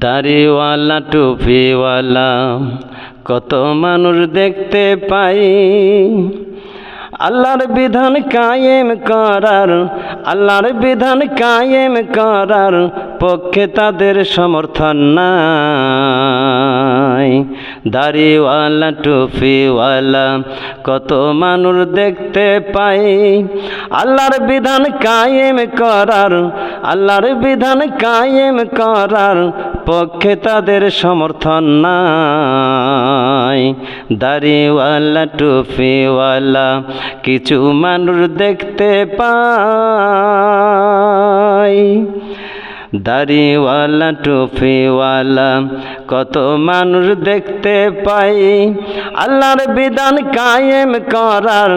দাড়িওয়ালা, টুপিওয়ালা, কত মানুষ দেখতে পাই। আল্লাহর বিধান কায়েম করার, আল্লাহর বিধান কায়েম করার পক্ষে তাদের সমর্থন নাই। দাড়িওয়ালা, টুপিওয়ালা, কত মানুষ দেখতে পাই। আল্লাহর বিধান কায়েম করার, আল্লাহর বিধান কায়েম করার পক্ষে তাদের সমর্থন নাই। দাড়িওয়ালা, টুপিওয়ালা কিছু মানুষ দেখতে পাই দাড়িওয়ালা, টুপিওয়ালা কত মানুষ দেখতে পাই আল্লাহর বিধান কায়েম করার,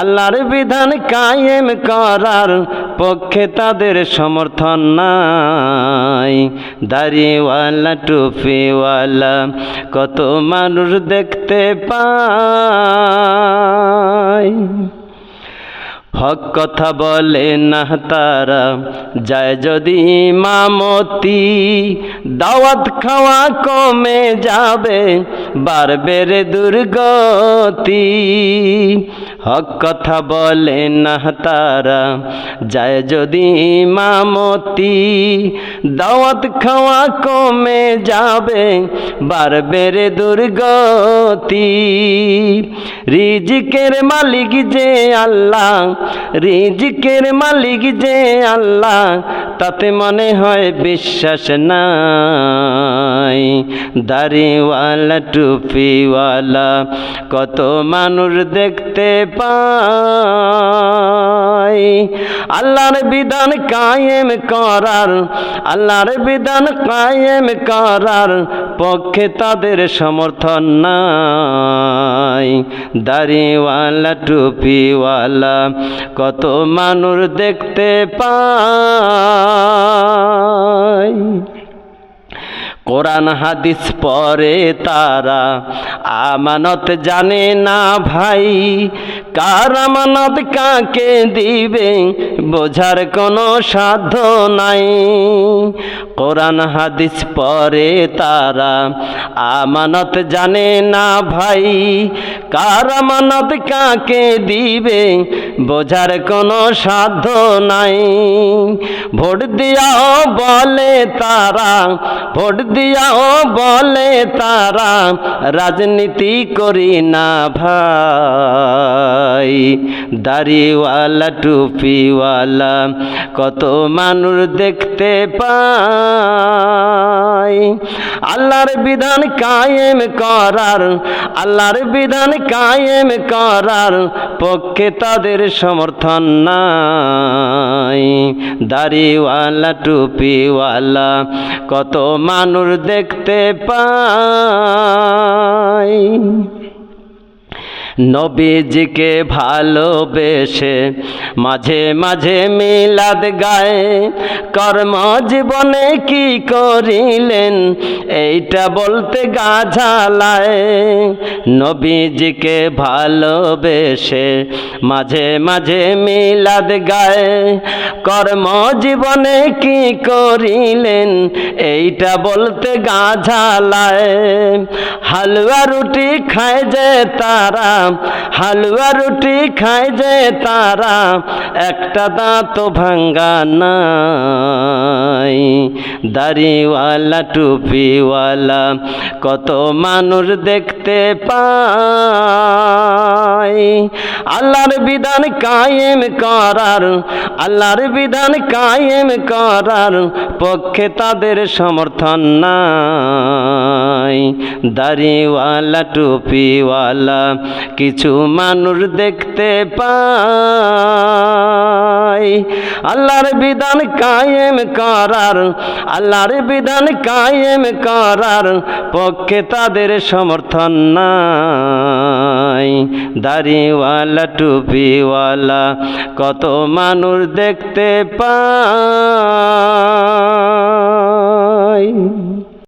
আল্লাহর বিধান কায়েম করার পক্ষে তাদের সমর্থন নাই। দাড়িওয়ালা, টুপিওয়ালা, কত মানুষ দেখতে পাই হক কথা বলে না তারা, যায় যদি মামতি, দাওয়াত খাওয়া কমে যাবে, বাড়বে রে দুর্গতি। হক কথা বলে না তারা। যায় যদি মামতি, দাওয়াত খাওয়া কমে যাবে, বাড়বে রে দুর্গতি। রিজিকের মালিক যে আল্লাহ, রিজিকের মালিক যে আল্লাহ, তাতে মনে হয় বিশ্বাস নাই। দাড়িওয়ালা, টুপিওয়ালা, কত মানুষ দেখতে পাই আল্লাহর বিধান কায়েম করার, আল্লাহর বিধান কায়েম করার পক্ষে তাদের সমর্থন নাই। দাড়িওয়ালা, টুপিওয়ালা, কত মানুষ দেখতে পাই কোরআন হাদিস পরে তারা আমানত জানে না ভাই। কার আমানত কাকে দিবে? বোঝার কোনো সাধ্য নাই। কোরআন হাদিস পরে তারা আমানত জানে না ভাই। কার আমানত কাকে দিবে? বোঝার কোনো সাধ্য নাই। ভোট দিয়াও বলে তারা, ভোট দিয়াও বলে তারা, রাজনীতি করি না ভাই। দাড়িওয়ালা, টুপিওয়ালা, কত মানুষ দেখতে পাই। আল্লাহর বিধান কায়েম করার, আল্লাহর বিধান কায়েম করার পক্ষে তাদের সমর্থন নাই। দাড়িওয়ালা টুপিওয়ালা কত মানুষ দেখতে পাই। নবীজিকে ভালোবেসে মাঝে মাঝে মিলাদ গায়ে কর্ম জীবনে কি করিলেন এইটা বলতে গাঝালায় নবীজিকে ভালোবেসে মাঝে মাঝে মিলাদ গায়ে কর্ম জীবনে কি করিলেন এইটা বলতে গাঝালায় হালুয়া রুটি খায় যে তারা হালুয়া রুটি খায় যে তারা, একটা দাঁত ভাঙ্গা নাই। দাড়িওয়ালা, টুপিওয়ালা কত মানুষ দেখতে পাই আল্লাহর বিধান কায়েম করার, আল্লাহর বিধান কায়েম করার পক্ষে তাদের সমর্থন নাই। দাড়িওয়ালা, টুপিওয়ালা কিছু মানুষ দেখতে পাই আল্লাহর বিধান কায়েম করার, আল্লাহর বিধান কায়েম করার পক্ষে তাদের সমর্থন নাই। দাড়িওয়ালা, টুপিওয়ালা কত মানুষ দেখতে পাই